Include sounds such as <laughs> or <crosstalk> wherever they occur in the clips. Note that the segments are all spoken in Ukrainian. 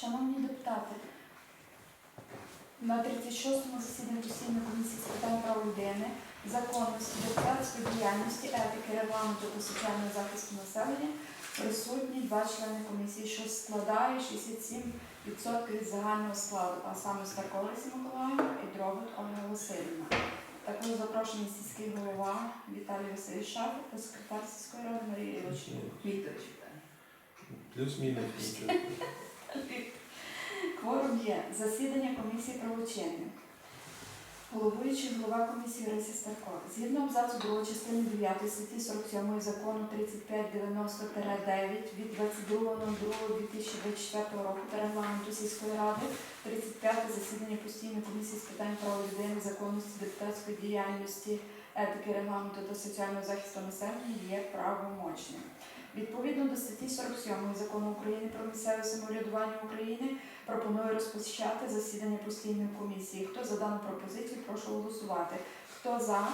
Шановні депутати, на 36-му засіданні постійної комісії з питань прав людини, законності, депутатської діяльності, етики, регламенту та соціального захисту населення присутні два члени комісії, що складає 67% від загального складу, а саме Старко Лариса Миколаївна і Дробот Ольга Васильівна. Також запрошені сільський голова Віталій Васильович Шафер та секретар сільської ради Марія Ілочівна. Вікторович. Плюс-мінус. <laughs> Кворум є. Засідання комісії правочинне. Головуючий голова комісії Лариса Старко. Згідно абзацу 2 частини 9 статті 47 закону 3590-9 від 22.02.2024 року та регламенту сільської ради 35 засідання постійної комісії з питань прав людини, законності, депутатської діяльності, етики, регламенту та соціального захисту населення є правомочним. Відповідно до статті 47 закону України про місцеве самоврядування України пропоную розпочати засідання постійної комісії. Хто за дану пропозицію, прошу голосувати. Хто за?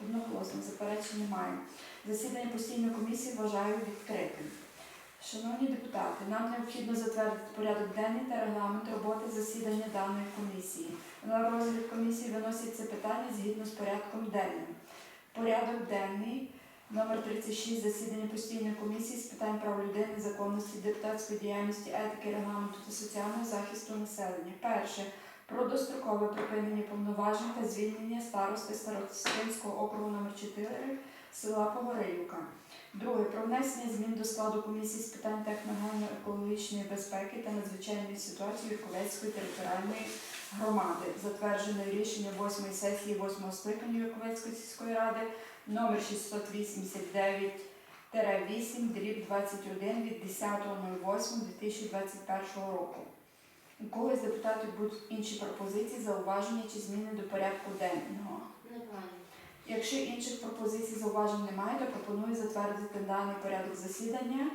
Одноголосно, заперечень немає. Засідання постійної комісії вважаю відкритим. Шановні депутати, нам необхідно затвердити порядок денний та регламент роботи засідання даної комісії. На розгляд комісії виносять це питання згідно з порядком денним. Порядок денний Номер 36 засідання постійної комісії з питань прав людини, законності, депутатської діяльності, етики, регламенту та соціального захисту населення. Перше про дострокове припинення повноважень та звільнення старости Старостинського округу номер 4 села Погорилівка. Друге про внесення змін до складу комісії з питань техногенно-екологічної безпеки та надзвичайної ситуації Віковецької територіальної громади, затверджене рішення 8 сесії 8 скликання Віковецької сільської ради номер 689-8, дріб 21 від 10.08.2021 року. У когось депутатів будуть інші пропозиції, зауваження чи зміни до порядку денного. Немає. Якщо інших пропозицій зауважень немає, то пропоную затвердити даний порядок засідання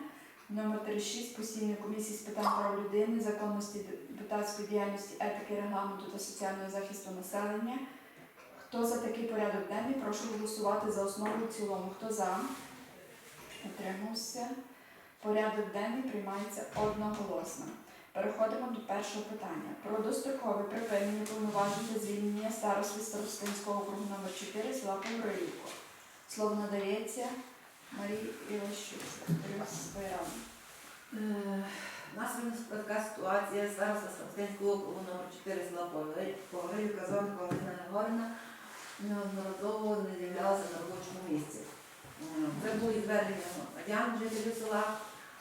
номер 36 постійної комісії з питань прав людини, законності депутатської діяльності, етики, регламенту та соціального захисту населення. Хто за такий порядок денний, прошу голосувати за основу в цілому. Хто за? Утримався. Порядок денний приймається одноголосно. Переходимо до першого питання. Про дострокове припинення повноважень та звільнення старости Старостинського округу номер 4 села Погорилівко. Слово надається Марії Ілощук, ради. Е, нас така ситуація. Староста Старостинського округу номер 4 села Погорилівка Зонка Валентина Григорівна неодноразово не з'являлася на робочому місці. Е, Це було і звернення громадян, жителів села,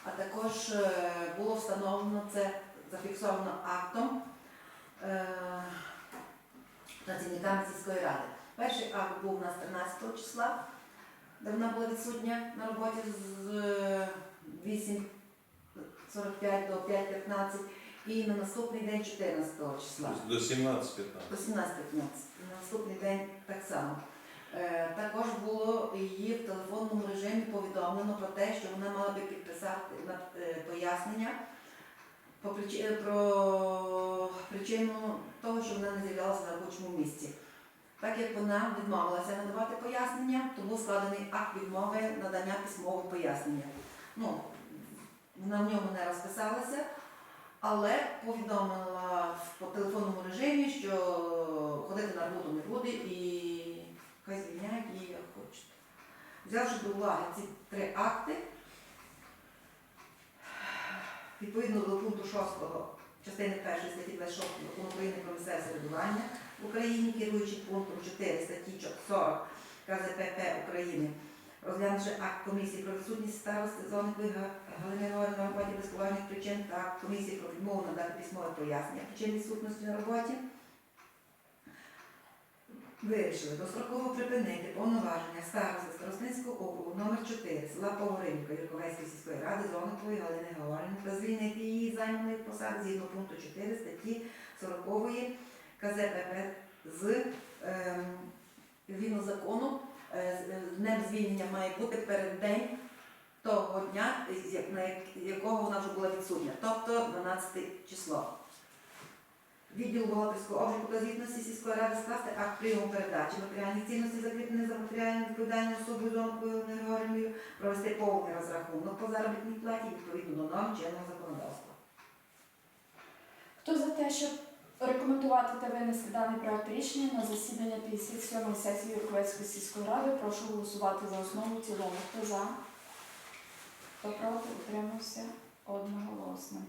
а також е, було встановлено це, зафіксовано актом працівниками сільської ради. Перший акт був у нас 13 числа, де вона була відсутня на роботі з е, 8.45 до 5.15 і на наступний день 14 числа. До 17-15. 18.15. На наступний день так само. Е, також було її в телефонному режимі повідомлено про те, що вона мала би підписати е, пояснення е, про причину того, що вона не з'являлася на робочому місці. Так як вона відмовилася надавати пояснення, то був складений акт відмови надання письмового пояснення. Ну, вона в ньому не розписалася, але повідомила по телефонному режимі, що ходити на роботу не буде і хай звільняють її як хочуть. Взявши до уваги ці три акти, відповідно до пункту 6 частини 1 статті 26 закону України про місцеве самоврядування в Україні, керуючи пунктом 4 статті 40 КЗПП України, розглянувши акт комісії про відсутність старости зони Галини на роботі без поважних причин та акт комісії про відмову надати письмове пояснення причин відсутності на роботі, вирішили достроково припинити повноваження старости Старостинського округу номер 4 села Погоринівка Юрковецької сільської ради Зоникової Галини Георгіївни та звільнити її займаної посади згідно пункту 4 статті 40 КЗПП з ем, закону е, з- е, днем звільнення має бути перед день того дня, як- на якого вона вже була відсутня, тобто 12 число. Відділ бухгалтерського обліку та звітності сільської ради скласти акт прийому передачі матеріальних цінностей, закріплених за матеріальною відповідальною особою Зонкою Григорівною, провести повний розрахунок по заробітній платі відповідно до норм чинного законодавства. Хто за те, щоб рекомендувати та винести даний проект рішення на засідання 57-ї сесії Верховецької сільської ради, прошу голосувати за основу цілому. Хто за? Хто проти? Утримався одноголосно.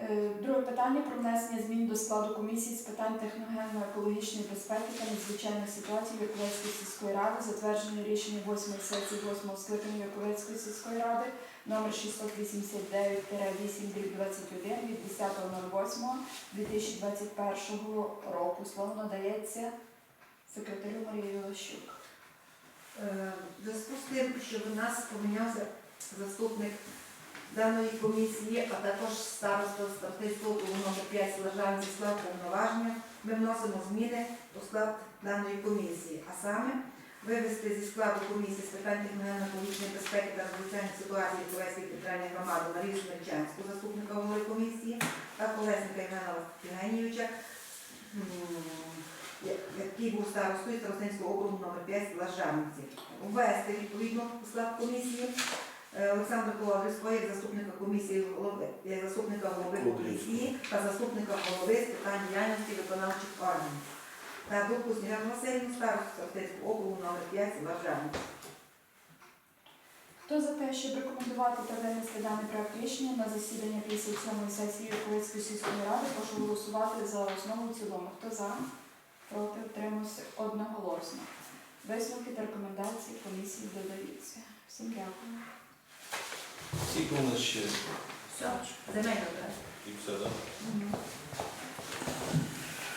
Е, Друге питання про внесення змін до складу комісії з питань техногенно-екологічної безпеки та надзвичайних ситуацій Верховецької сільської ради, затверджене рішення 8 сесії 8 скликання Верховецької сільської ради номер 689-8 21 від 10.08.2021 року. Слово надається секретарю Марії Лощук. Е, зв'язку з тим, що в нас помінявся заступник даної комісії, а також староста Стартийського номер 5 Слажан зі склад повноваження, ми вносимо зміни у склад даної комісії, а саме вивести зі складу комісії з питань техногенно-екологічної безпеки та надзвичайних ситуацій Ковецької територіальної громади Марію Смельчанську, заступника голови комісії, та Колесника Євгена Євгенійовича, який був старостою Старостинського округу номер 5 Лажанівці. Ввести відповідно у склад комісії е, Олександра Колодрівського як заступника комісії голови, як заступника голови комісії та заступника голови з питань діяльності виконавчих органів. Та Дубку Сніган Васильівну, старосту Старостинського округу номер 5 Лажанівці. Хто за те, щоб рекомендувати та винести даний проект рішення на засідання 57-ї сесії Верховецької сільської ради, прошу голосувати за основу в цілому. Хто за? Проти утримався одноголосно. Висновки та рекомендації комісії додаються. Всім дякую. Скільки у нас ще? Все, земельно, так. І все. Да? Угу.